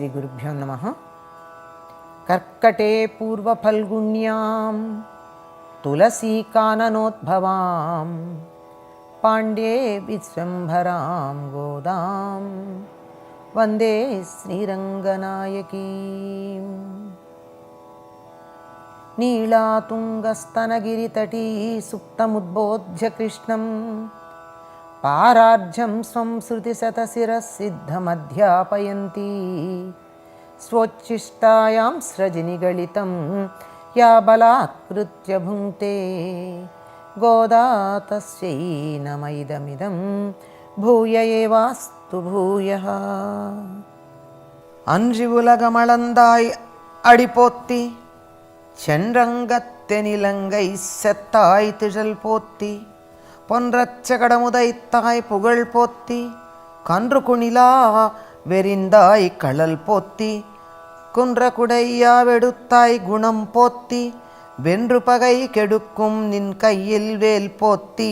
श्रीगुरुभ्यो नमः. कर्कटे पूर्वफल्गुण्यां तुलसीकाननोद्भवां पाण्ड्ये विश्वम्भरां गोदां वन्दे श्रीरङ्गनायकीम् नीलातुङ्गस्तनगिरितटी सुप्तमुद्बोध्य कृष्णं పారార్జం స్వం శృతి శతశిరసిద్ధమధ్యాపయంతి స్వోచ్చిష్టాయాం స్రజినిగళితం యా బలాకృత్య భుంక్తే. గోదా తస్యై నమైదమిదం భూయ ఏవాస్తు భూయ. அன்றிவுலகமளந்தாய் அடிபோத்தி சென்றங்கத்தெனிலங்கை செத்தாய் திழல் போத்தி பொன்றச்ச கடமுதைத்தாய் புகழ் போத்தி கன்று குணிலா வெறிந்தாய் களல் போத்தி குன்ற குடையா வெடுத்தாய் குணம் போத்தி வென்று பகை கெடுக்கும் நின் கையில் வேல் போத்தி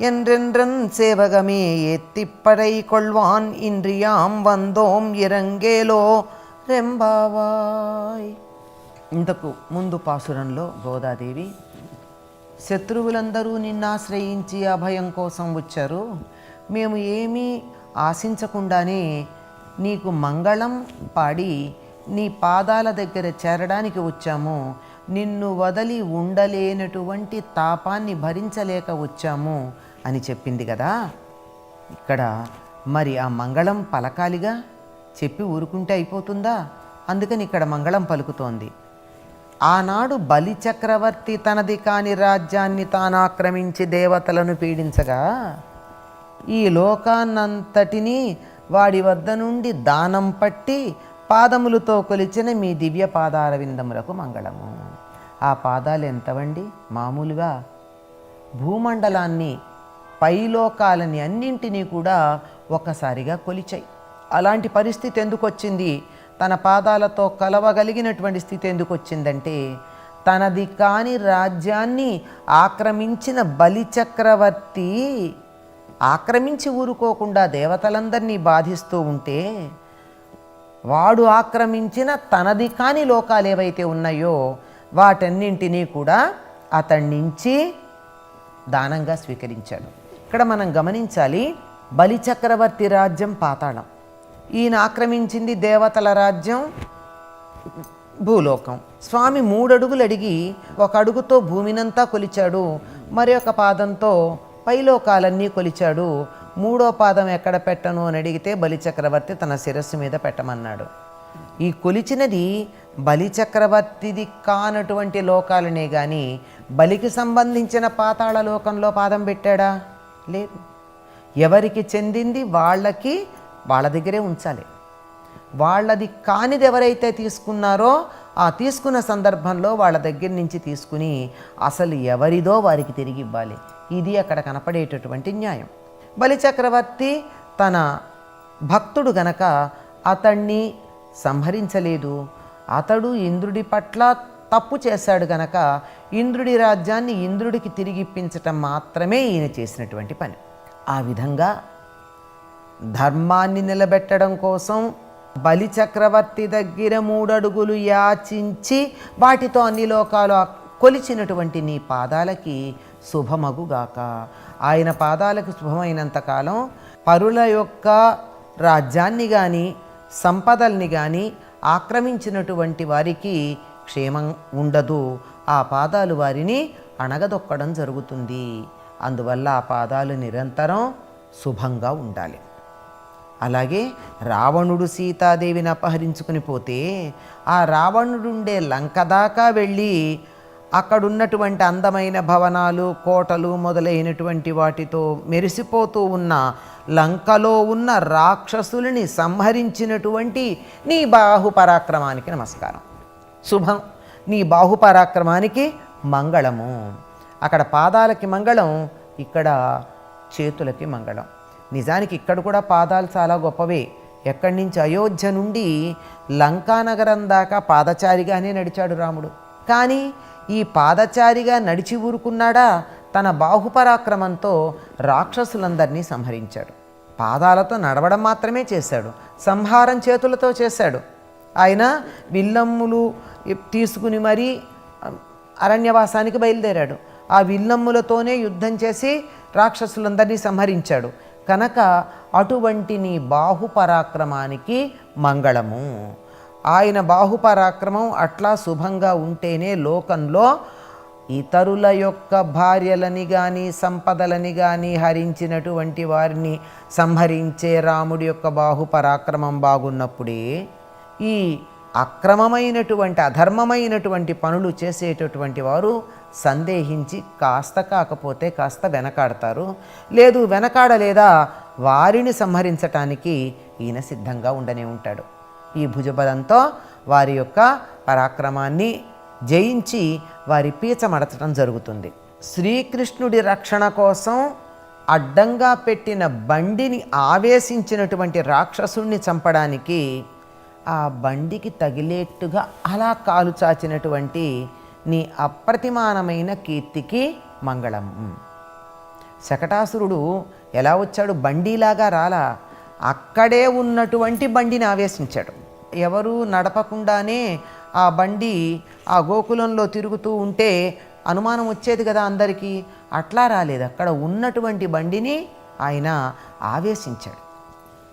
என்றென்றன் சேவகமே ஏத்திப்படை கொள்வான் இன்றியாம் வந்தோம் ఇరంగేలో రెంబావాయ్ ఇంతకు ముందు పాసురంలో గోదాదేవి శత్రువులందరూ నిన్నాశ్రయించి అభయం కోసం వచ్చారు. మేము ఏమీ ఆశించకుండానే నీకు మంగళం పాడి నీ పాదాల దగ్గర చేరడానికి వచ్చాము. నిన్ను వదలి ఉండలేనటువంటి తాపాన్ని భరించలేక వచ్చాము అని చెప్పింది కదా. ఇక్కడ మరి ఆ మంగళం పలకాలిగా చెప్పి ఊరుకుంటే అయిపోతుందా? అందుకని ఇక్కడ మంగళం పలుకుతోంది. ఆనాడు బలి చక్రవర్తి తనది కాని రాజ్యాన్ని తాను ఆక్రమించి దేవతలను పీడించగా ఈ లోకాన్నంతటినీ వాడి వద్ద నుండి దానం పట్టి పాదములతో కొలిచిన మీ దివ్య పాదార విందములకు మంగళము. ఆ పాదాలు ఎంతవండి? మామూలుగా భూమండలాన్ని పైలోకాలని అన్నింటినీ కూడా ఒక్కసారిగా కొలిచాయి. అలాంటి పరిస్థితి ఎందుకు వచ్చింది తన పాదాలతో కలవగలిగినటువంటి స్థితి ఎందుకు వచ్చిందంటే తనది కాని రాజ్యాన్ని ఆక్రమించిన బలి చక్రవర్తి ఆక్రమించి ఊరుకోకుండా దేవతలందరినీ బాధిస్తూ ఉంటే వాడు ఆక్రమించిన తనది కాని లోకాలు ఏవైతే ఉన్నాయో వాటన్నింటినీ కూడా అతడి నుంచి దానంగా స్వీకరించాడు. ఇక్కడ మనం గమనించాలి బలి చక్రవర్తి రాజ్యం పాతాళం. ఈయన ఆక్రమించింది దేవతల రాజ్యం భూలోకం. స్వామి మూడడుగులు అడిగి ఒక అడుగుతో భూమినంతా కొలిచాడు మరి ఒక పాదంతో పైలోకాలన్నీ కొలిచాడు మూడో పాదం ఎక్కడ పెట్టను అని అడిగితే బలిచక్రవర్తి తన శిరస్సు మీద పెట్టమన్నాడు. ఈ కొలిచినది బలిచక్రవర్తిది కానటువంటి లోకాలనే కానీ బలికి సంబంధించిన పాతాళ లోకంలో పాదం పెట్టాడా? లేదు. ఎవరికి చెందింది? వాళ్ళకి వాళ్ళ దగ్గరే ఉంచాలి. వాళ్ళది కానిది ఎవరైతే తీసుకున్నారో ఆ తీసుకున్న సందర్భంలో వాళ్ళ దగ్గర నుంచి తీసుకుని అసలు ఎవరిదో వారికి తిరిగి ఇవ్వాలి. ఇది అక్కడ కనపడేటటువంటి న్యాయం. బలిచక్రవర్తి తన భక్తుడు గనక అతణ్ణి సంహరించలేదు. అతడు ఇంద్రుడి పట్ల తప్పు చేశాడు గనక ఇంద్రుడి రాజ్యాన్ని ఇంద్రుడికి తిరిగిప్పించటం మాత్రమే ఈయన చేసినటువంటి పని. ఆ విధంగా ధర్మాన్ని నిలబెట్టడం కోసం బలి చక్రవర్తి దగ్గర మూడడుగులు యాచించి వాటితో అన్ని లోకాలు కొలిచినటువంటి నీ పాదాలకి శుభమగుగాక. ఆయన పాదాలకు శుభమైనంతకాలం పరుల యొక్క రాజ్యాన్ని కానీ సంపదల్ని కానీ ఆక్రమించినటువంటి వారికి క్షేమం ఉండదు. ఆ పాదాలు వారిని అణగదొక్కడం జరుగుతుంది. అందువల్ల ఆ పాదాలు నిరంతరం శుభంగా ఉండాలి. అలాగే రావణుడు సీతాదేవిని అపహరించుకుని పోతే ఆ రావణుడుండే లంక దాకా వెళ్ళి అక్కడున్నటువంటి అందమైన భవనాలు కోటలు మొదలైనటువంటి వాటితో మెరిసిపోతూ ఉన్న లంకలో ఉన్న రాక్షసులని సంహరించినటువంటి నీ బాహుపరాక్రమానికి నమస్కారం. శుభం. నీ బాహుపరాక్రమానికి మంగళము. అక్కడ పాదాలకి మంగళం ఇక్కడ చేతులకి మంగళం. నిజానికి ఇక్కడ కూడా పాదాలు చాలా గొప్పవే. ఎక్కడి నుంచి? అయోధ్య నుండి లంకానగరం దాకా పాదచారిగానే నడిచాడు రాముడు. కానీ ఈ పాదచారిగా నడిచి ఊరుకున్నాడా? తన బాహుపరాక్రమంతో రాక్షసులందరినీ సంహరించాడు. పాదాలతో నడవడం మాత్రమే చేశాడు. సంహారం చేతులతో చేశాడు. ఆయన విల్లమ్ములు తీసుకుని మరీ అరణ్యవాసానికి బయలుదేరాడు. ఆ విల్లమ్ములతోనే యుద్ధం చేసి రాక్షసులందరినీ సంహరించాడు. కనుక అటువంటి నీ బాహుపరాక్రమానికి మంగళము. ఆయన బాహుపరాక్రమం అట్లా శుభంగా ఉంటేనే లోకంలో ఇతరుల యొక్క భార్యలని కానీ సంపదలని కానీ హరించినటువంటి వారిని సంహరించే రాముడి యొక్క బాహుపరాక్రమం బాగున్నప్పుడే ఈ అక్రమమైనటువంటి అధర్మమైనటువంటి పనులు చేసేటటువంటి వారు సందేహించి కాస్త కాకపోతే కాస్త వెనకాడతారు. లేదు వెనకాడలేదా వారిని సంహరించటానికి ఈయన సిద్ధంగా ఉండనే ఉంటాడు. ఈ భుజబలంతో వారి యొక్క పరాక్రమాన్ని జయించి వారి పీచమడచడం జరుగుతుంది. శ్రీకృష్ణుడి రక్షణ కోసం అడ్డంగా పెట్టిన బండిని ఆవేశించినటువంటి రాక్షసుణ్ణి చంపడానికి ఆ బండికి తగిలేట్టుగా అలా కాలు చాచినటువంటి నీ అప్రతిమానమైన కీర్తికి మంగళం. శకటాసురుడు ఎలా వచ్చాడు? బండిలాగా రాలా. అక్కడే ఉన్నటువంటి బండిని ఆవేశించాడు. ఎవరు నడపకుండానే ఆ బండి ఆ గోకులంలో తిరుగుతూ ఉంటే అనుమానం వచ్చేది కదా అందరికీ? అట్లా రాలేదు. అక్కడ ఉన్నటువంటి బండిని ఆయన ఆవేశించాడు.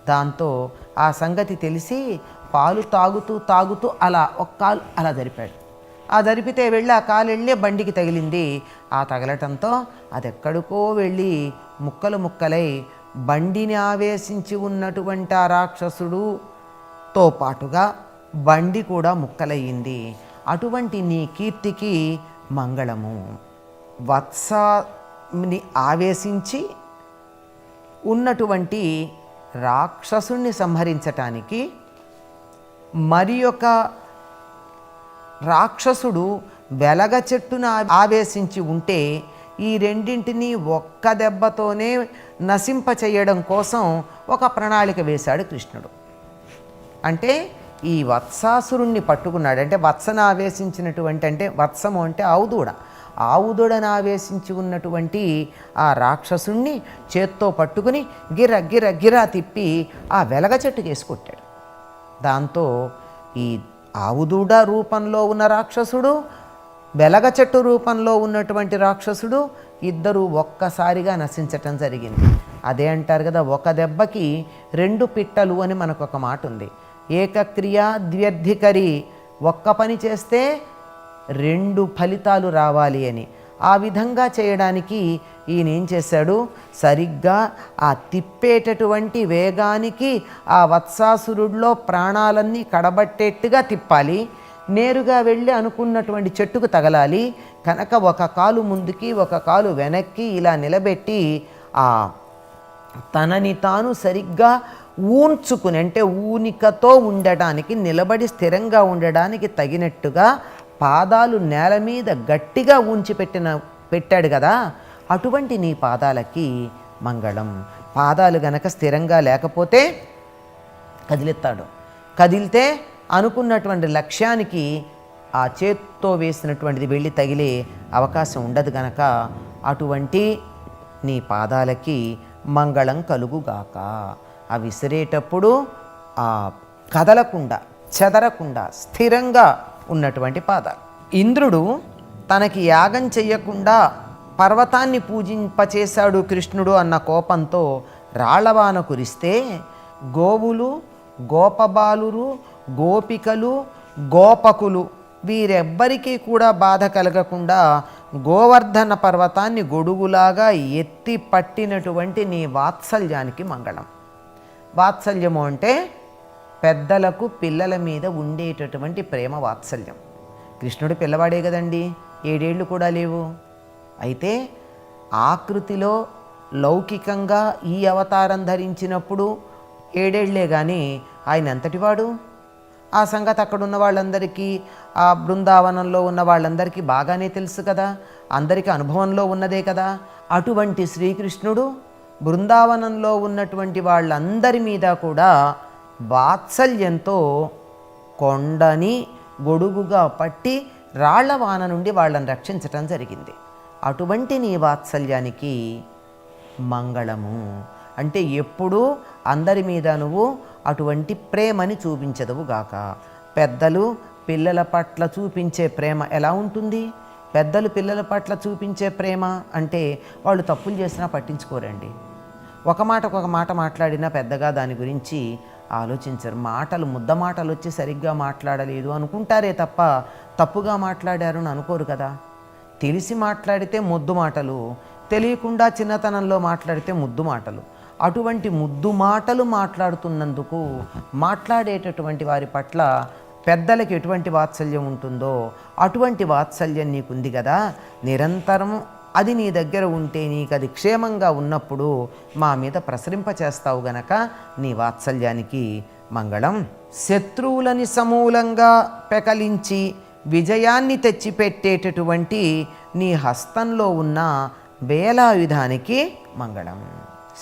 దాంతో ఆ సంగతి తెలిసి పాలు తాగుతూ తాగుతూ అలా ఒక కాలు అలా జరిపాడు. ఆ జరిపితే వెళ్ళి ఆ కాలు వెళ్ళి బండికి తగిలింది. ఆ తగలటంతో అది ఎక్కడికో వెళ్ళి ముక్కలు ముక్కలై బండిని ఆవేశించి ఉన్నటువంటి ఆ రాక్షసుడుతో పాటుగా బండి కూడా ముక్కలయ్యింది. అటువంటి నీ కీర్తికి మంగళము. వత్సని ఆవేశించి ఉన్నటువంటి రాక్షసుణ్ణి సంహరించటానికి మరి ఒక రాక్షసుడు వెలగ చెట్టున ఆవేశించి ఉంటే ఈ రెండింటినీ ఒక్క దెబ్బతోనే నశింపచేయడం కోసం ఒక ప్రణాళిక వేశాడు కృష్ణుడు. అంటే ఈ వత్సాసురుణ్ణి పట్టుకున్నాడు. అంటే వత్సను ఆవేశించినటువంటి అంటే వత్సము అంటే ఆవుదూడ. ఆవుదూడను ఆవేశించి ఉన్నటువంటి ఆ రాక్షసుణ్ణి చేత్తో పట్టుకుని గిర గిర గిరా తిప్పి ఆ వెలగ చెట్టుకి వేసి కొట్టాడు. దాంతో ఈ ఆవుదూడ రూపంలో ఉన్న రాక్షసుడు వెలగ చెట్టు రూపంలో ఉన్నటువంటి రాక్షసుడు ఇద్దరు ఒక్కసారిగా నశించటం జరిగింది. అదే అంటారు కదా ఒక దెబ్బకి రెండు పిట్టలు అని మనకు ఒక మాట ఉంది ఏకక్రియ ద్వ్యర్థికరి ఒక్క పని చేస్తే రెండు ఫలితాలు రావాలి అని. ఆ విధంగా చేయడానికి ఈయన ఏం చేశాడు? సరిగ్గా ఆ తిప్పేటటువంటి వేగానికి ఆ వత్సాసురుడిలో ప్రాణాలన్నీ కడబట్టేట్టుగా తిప్పాలి. నేరుగా వెళ్ళి అనుకున్నటువంటి చెట్టుకు తగలాలి. కనుక ఒక కాలు ముందుకి ఒక కాలు వెనక్కి ఇలా నిలబెట్టి ఆ తనని తాను సరిగ్గా ఊన్చుకుని అంటే ఊనికతో ఉండడానికి నిలబడి స్థిరంగా ఉండడానికి తగినట్టుగా పాదాలు నేల మీద గట్టిగా ఉంచి పెట్టిన పెట్టాడు కదా అటువంటి నీ పాదాలకి మంగళం. పాదాలు గనక స్థిరంగా లేకపోతే కదిలిస్తాడు. కదిలితే అనుకున్నటువంటి లక్ష్యానికి ఆ చేత్తో వేసినటువంటిది వెళ్ళి తగిలే అవకాశం ఉండదు గనక అటువంటి నీ పాదాలకి మంగళం కలుగుగాక. ఆ విసిరేటప్పుడు ఆ కదలకుండా చెదరకుండా స్థిరంగా ఉన్నటువంటి పాదాలు ఇంద్రుడు తనకి యాగం చెయ్యకుండా పర్వతాన్ని పూజింపచేశాడు కృష్ణుడు అన్న కోపంతో రాళ్ళవాన కురిస్తే గోవులు గోపబాలురు గోపికలు గోపకులు వీరెవ్వరికీ కూడా బాధ కలగకుండా గోవర్ధన పర్వతాన్ని గొడుగులాగా ఎత్తి పట్టినటువంటి నీ వాత్సల్యానికి మంగళం. వాత్సల్యము అంటే పెద్దలకు పిల్లల మీద ఉండేటటువంటి ప్రేమ వాత్సల్యం. కృష్ణుడు పిల్లవాడే కదండి ఏడేళ్ళు కూడా లేవు. అయితే ఆకృతిలో లౌకికంగా ఈ అవతారం ధరించినప్పుడు ఏడేళ్ళే కానీ ఆయన ఎంతటివాడు ఆ సంగతి అక్కడున్న వాళ్ళందరికీ ఆ బృందావనంలో ఉన్న వాళ్ళందరికీ బాగానే తెలుసు కదా. అందరికీ అనుభవంలో ఉన్నదే కదా. అటువంటి శ్రీకృష్ణుడు బృందావనంలో ఉన్నటువంటి వాళ్ళందరి మీద కూడా వాత్సల్యంతో కొండని గొడుగుగా పట్టి రాళ్ళ వాన నుండి వాళ్ళని రక్షించటం జరిగింది. అటువంటి నీ వాత్సల్యానికి మంగళము. అంటే ఎప్పుడూ అందరి మీద నువ్వు అటువంటి ప్రేమని చూపించదువు గాక. పెద్దలు పిల్లల పట్ల చూపించే ప్రేమ ఎలా ఉంటుంది? పెద్దలు పిల్లల పట్ల చూపించే ప్రేమ అంటే వాళ్ళు తప్పులు చేసినా పట్టించుకోరండి. ఒక మాటకు ఒక మాట మాట్లాడినా పెద్దగా దాని గురించి ఆలోచించరు. మాటలు ముద్ద మాటలు వచ్చి సరిగ్గా మాట్లాడలేదు అనుకుంటారే తప్ప తప్పుగా మాట్లాడారు అని అనుకోరు కదా. తెలిసి మాట్లాడితే ముద్దు మాటలు తెలియకుండా చిన్నతనంలో మాట్లాడితే ముద్దు మాటలు. అటువంటి ముద్దు మాటలు మాట్లాడుతున్నందుకు మాట్లాడేటటువంటి వారి పట్ల పెద్దలకు ఎటువంటి వాత్సల్యం ఉంటుందో అటువంటి వాత్సల్యం నీకుంది కదా. నిరంతరం అది నీ దగ్గర ఉంటే నీకు అది క్షేమంగా ఉన్నప్పుడు మా మీద ప్రసరింపచేస్తావు గనక నీ వాత్సల్యానికి మంగళం. శత్రువులని సమూలంగా పెకలించి విజయాన్ని తెచ్చిపెట్టేటటువంటి నీ హస్తంలో ఉన్న వేలాయుధానికి మంగళం.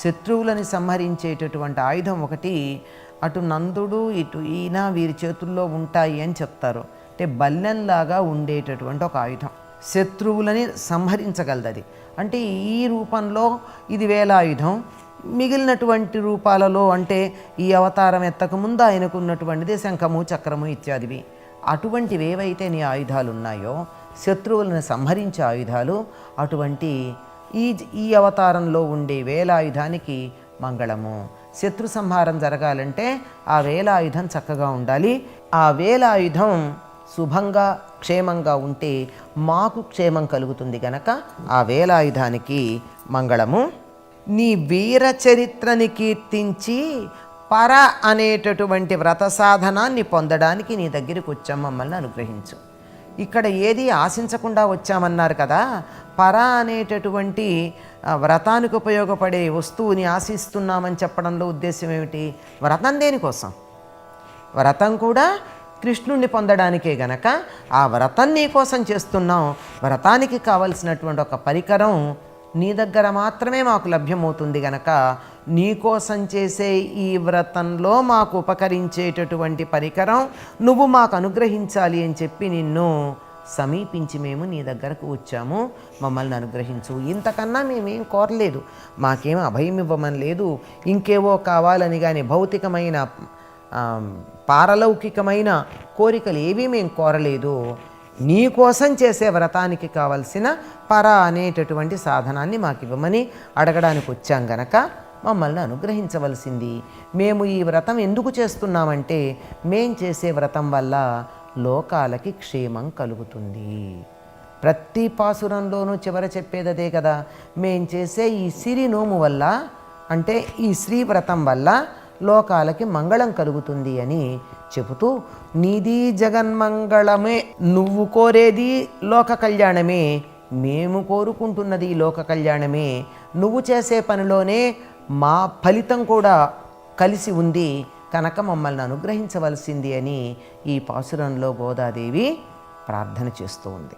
శత్రువులని సంహరించేటటువంటి ఆయుధం ఒకటి అటు నందుడు ఇటు ఈయన వీరి చేతుల్లో ఉంటాయి అని చెప్తారు. అంటే బల్లెంలాగా ఉండేటటువంటి ఒక ఆయుధం. శత్రువులని సంహరించగలదు అది అంటే ఈ రూపంలో ఇది వేలాయుధం. మిగిలినటువంటి రూపాలలో అంటే ఈ అవతారం ఎత్తకముందు ఆయనకు ఉన్నటువంటిది శంఖము చక్రము ఇత్యాదివి. అటువంటివి ఏవైతే నీ ఆయుధాలు ఉన్నాయో శత్రువులను సంహరించే ఆయుధాలు అటువంటి ఈ ఈ అవతారంలో ఉండే వేలాయుధానికి మంగళము. శత్రు సంహారం జరగాలంటే ఆ వేలాయుధం చక్కగా ఉండాలి. ఆ వేలాయుధం శుభంగా క్షేమంగా ఉంటే మాకు క్షేమం కలుగుతుంది గనక ఆ వేలాయుధానికి మంగళము. నీ వీర చరిత్రని కీర్తించి పర అనేటటువంటి వ్రత సాధనాన్ని పొందడానికి నీ దగ్గరికి వచ్చాం మమ్మల్ని అనుగ్రహించు. ఇక్కడ ఏది ఆశించకుండా వచ్చామన్నారు కదా పర అనేటటువంటి వ్రతానికి ఉపయోగపడే వస్తువుని ఆశిస్తున్నామని చెప్పడంలో ఉద్దేశం ఏమిటి? వ్రతం దేనికోసం? వ్రతం కూడా కృష్ణుణ్ణి పొందడానికే గనక ఆ వ్రతం నీ కోసం చేస్తున్నాం వ్రతానికి కావలసినటువంటి ఒక పరికరం నీ దగ్గర మాత్రమే మాకు లభ్యమవుతుంది గనక నీ కోసం చేసే ఈ వ్రతంలో మాకు ఉపకరించేటటువంటి పరికరం నువ్వు మాకు అనుగ్రహించాలి అని చెప్పి నిన్ను సమీపించి మేము నీ దగ్గరకు వచ్చాము. మమ్మల్ని అనుగ్రహించు. ఇంతకన్నా మేమేం కోరలేదు. మాకేం అభయం ఇవ్వమని లేదు. ఇంకేవో కావాలని కానీ భౌతికమైన పారలౌకికమైన కోరికలు ఏవి మేము కోరలేదు. నీ కోసం చేసే వ్రతానికి కావలసిన పర అనేటటువంటి సాధనాన్ని మాకు ఇవ్వమని అడగడానికి వచ్చాం గనక మమ్మల్ని అనుగ్రహించవలసింది. మేము ఈ వ్రతం ఎందుకు చేస్తున్నామంటే మేం చేసే వ్రతం వల్ల లోకాలకి క్షేమం కలుగుతుంది. ప్రతి పాసురంలోనూ చివర చెప్పేది అదే కదా. మేం చేసే ఈ సిరి నోము వల్ల అంటే ఈ శ్రీ వ్రతం వల్ల లోకాలకి మంగళం కలుగుతుంది అని చెబుతూ నీది జగన్మంగళమే నువ్వు కోరేది లోక కళ్యాణమే మేము కోరుకుంటున్నది లోక కళ్యాణమే నువ్వు చేసే పనిలోనే మా ఫలితం కూడా కలిసి ఉంది కనుక మమ్మల్ని అనుగ్రహించవలసింది అని ఈ పాసురంలో గోదాదేవి ప్రార్థన చేస్తూ ఉంది.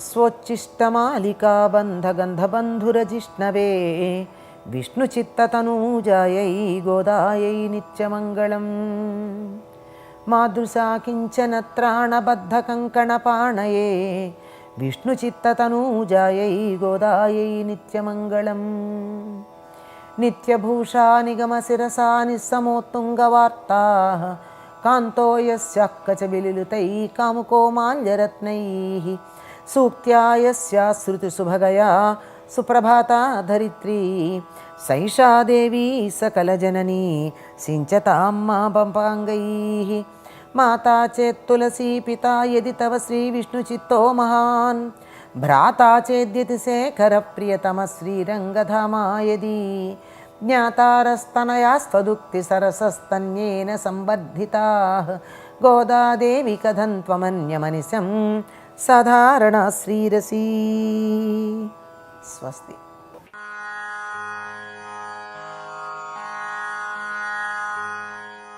స్వచ్చిష్టమాలికాబంధగంధబంధురజిష్ణవే విష్ణుచిత్తతనూజాయై గోదాయై నిత్యమంగళం. మాదృశా కించన త్రాణబద్ధకంకణపాణయే విష్ణుచిత్తతనూజాయై గోదాయై నిత్యమంగళం. నిత్యభూషా నిగమశిరసా నిస్సమోత్తుంగవార్తా కాంతో యస్యాః కాముకో మాల్యరత్నై సూక్త్యా యస్యా శృతిసుభగయా సుప్రభాతా ధరిత్రీ సైషా దేవీ సకలజననీ సించతాం మా పంపాంగై. మాతా చేత్ తులసీ పితా యది తవ శ్రీ విష్ణు చిత్తో మహాన్. భ్రాతా చేద్యతి శేఖర ప్రియతమ శ్రీరంగధామాయది జ్ఞాతారస్తనయాస్త్వదుక్తి సరసస్తన్యేన సంవర్ధితా గోదాదేవి కథం త్వమన్యమనిశం సాధారణ శ్రీరసీ. స్వస్తి.